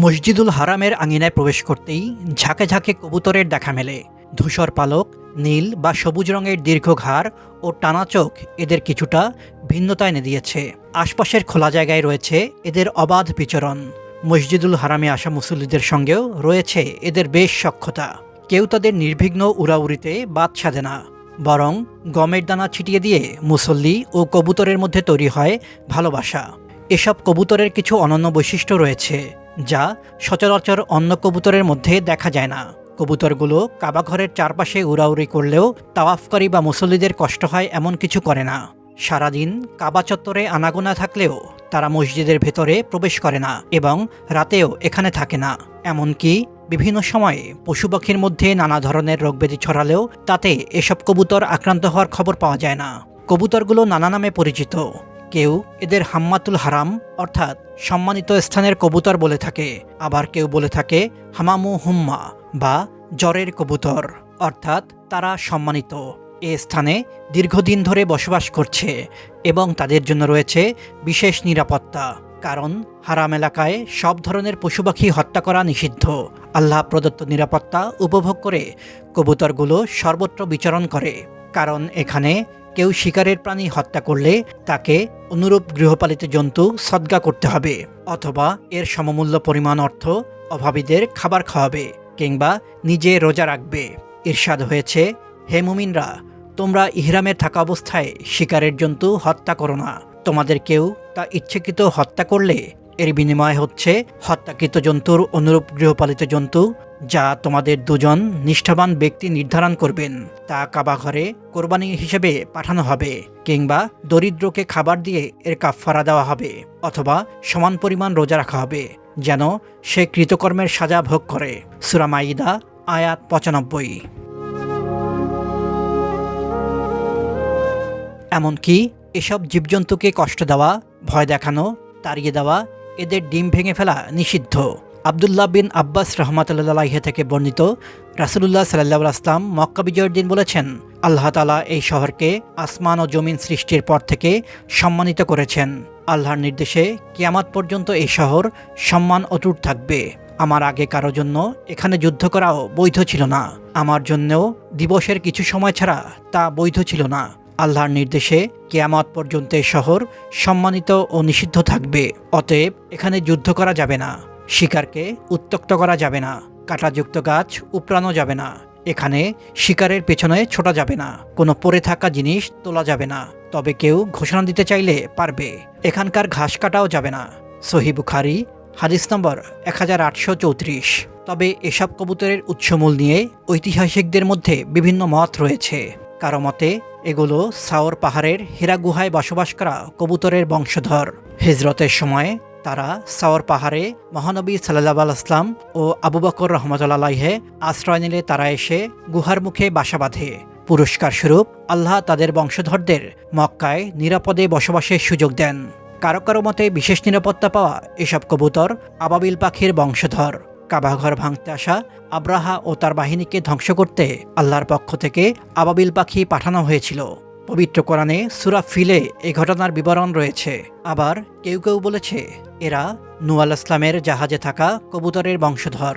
মসজিদুল হারামের আঙিনায় প্রবেশ করতেই ঝাঁকে ঝাঁকে কবুতরের দেখা মেলে। ধূসর পালক, নীল বা সবুজ রঙের দীর্ঘ ঘাড় ও টানা চোখ এদের কিছুটা ভিন্নতা এনে দিয়েছে আশপাশের খোলা জায়গায় রয়েছে এদের অবাধ বিচরণ। মসজিদুল হারামে আসা মুসল্লিদের সঙ্গেও রয়েছে এদের বেশ সক্ষতা। কেউ তাদের নির্বিঘ্ন উড়াউড়িতে বাদ সাধে না। বরং গমের দানা ছিটিয়ে দিয়ে মুসল্লি ও কবুতরের মধ্যে তৈরি হয় ভালোবাসা। এসব কবুতরের কিছু অনন্য বৈশিষ্ট্য রয়েছে। যা সচরাচর অন্য কবুতরের মধ্যে দেখা যায় না। কবুতরগুলো কাবাঘরের চারপাশে উড়াউড়ি করলেও তাওয়াফকারী বা মুসল্লিদের কষ্ট হয় এমন কিছু করে না। সারাদিন কাবা চত্বরে আনাগোনা থাকলেও তারা মসজিদের ভেতরে প্রবেশ করে না এবং রাতেও এখানে থাকে না। এমনকি বিভিন্ন সময়ে পশু পাখির মধ্যে নানা ধরনের রোগব্যাধি ছড়ালেও তাতে এসব কবুতর আক্রান্ত হওয়ার খবর পাওয়া যায় না। কবুতরগুলো নানা নামে পরিচিত। কেউ এদের হাম্মাতুল হারাম, অর্থাৎ সম্মানিত স্থানের কবুতর বলে থাকে। আবার কেউ বলে থাকে হামামু হুম্মা বা জ্বরের কবুতর, অর্থাৎ তারা সম্মানিত। এ স্থানে দীর্ঘদিন ধরে বসবাস করছে এবং তাদের জন্য রয়েছে বিশেষ নিরাপত্তা, কারণ হারাম এলাকায় সব ধরনের পশু পাখি হত্যা করা নিষিদ্ধ। আল্লাহ প্রদত্ত নিরাপত্তা উপভোগ করে কবুতরগুলো সর্বত্র বিচরণ করে, কারণ এখানে কেউ শিকারের প্রাণী হত্যা করলে তাকে অনুরূপ গৃহপালিত জন্তু সদ্গা করতে হবে, অথবা এর সমমূল্য পরিমাণ অর্থ অভাবীদের খাবার খাওয়াবে কিংবা নিজে রোজা রাখবে। ইরশাদ হয়েছে, হে মুমিনরা, তোমরা ইহরামে থাকা অবস্থায় শিকারের জন্তু হত্যা করো না। তোমাদের কেউ তা ইচ্ছাকৃত হত্যা করলে এর বিনিময় হচ্ছে হত্যাকৃত জন্তুর অনুরূপ গৃহপালিত জন্তু, যা তোমাদের দুজন নিষ্ঠাবান ব্যক্তি নির্ধারণ করবেন। তা কাবাঘরে কোরবানি হিসেবে পাঠানো হবে, কিংবা দরিদ্রকে খাবার দিয়ে এর কাফফারা দেওয়া হবে, অথবা সমান পরিমাণ রোজা রাখা হবে, যেন সে কৃতকর্মের সাজা ভোগ করে। সুরামাইদা আয়াত পঁচানব্বই। এমনকি এসব জীবজন্তুকে কষ্ট দেওয়া, ভয় দেখানো, তাড়িয়ে দেওয়া এদের ডিম ভেঙে ফেলা নিষিদ্ধ। আবদুল্লাহ বিন আব্বাস রহমতুল্লাহ থেকে বর্ণিত রাসুলুল্লাহ সাল্লাহ আসলাম মক্কা বিজয়ের দিন বলেছেন, আল্লাহ তালা এই শহরকে আসমান ও জমিন সৃষ্টির পর থেকে সম্মানিত করেছেন। আল্লাহর নির্দেশে কিয়ামাত পর্যন্ত এই শহর সম্মান অটুট থাকবে। আমার আগে কারও জন্য এখানে যুদ্ধ করাও বৈধ ছিল না। আমার জন্যও দিবসের কিছু সময় ছাড়া তা বৈধ ছিল না। আল্লাহর নির্দেশে কেয়ামত পর্যন্ত শহর সম্মানিত ও নিষিদ্ধ থাকবে। অতএব এখানে যুদ্ধ করা যাবে না, শিকারকে উত্তক্ত করা যাবে না, কাঁটাযুক্ত গাছ উপড়ানো যাবে না, এখানে শিকারের পেছনে ছোটা যাবে না, কোনো পড়ে থাকা জিনিস তোলা যাবে না, তবে কেউ ঘোষণা দিতে চাইলে পারবে, এখানকার ঘাস কাটাও যাবে না। সহি বুখারি, হাদিস নম্বর এক হাজার আটশো চৌত্রিশ। তবে এসব কবুতরের উৎসমূল নিয়ে ঐতিহাসিকদের মধ্যে বিভিন্ন মত রয়েছে। কারও মতে এগুলো সাওর পাহাড়ের হীরা গুহায় বসবাস করা কবুতরের বংশধর। হিজরতের সময় তারা সাওর পাহাড়ে মহানবী সাল্লাহ আসলাম ও আবু বকর রহমতুল্লাহে আশ্রয় নিলে তারা এসে গুহার মুখে বাসা বাঁধে। পুরস্কার স্বরূপ আল্লাহ তাদের বংশধরদের মক্কায় নিরাপদে বসবাসের সুযোগ দেন। কারও কারও মতে বিশেষ নিরাপত্তা পাওয়া এসব কবুতর আবাবিল পাখির বংশধর। কাবাঘর ভাঙতে আসা আব্রাহা ও তার বাহিনীকে ধ্বংস করতে আল্লাহর পক্ষ থেকে আবাবিল পাখি পাঠানো হয়েছিল। পবিত্র কোরআনে সুরা ফিলে এই ঘটনার বিবরণ রয়েছে। আবার কেউ কেউ বলেছে, এরা নুয়াল ইসলামের জাহাজে থাকা কবুতরের বংশধর।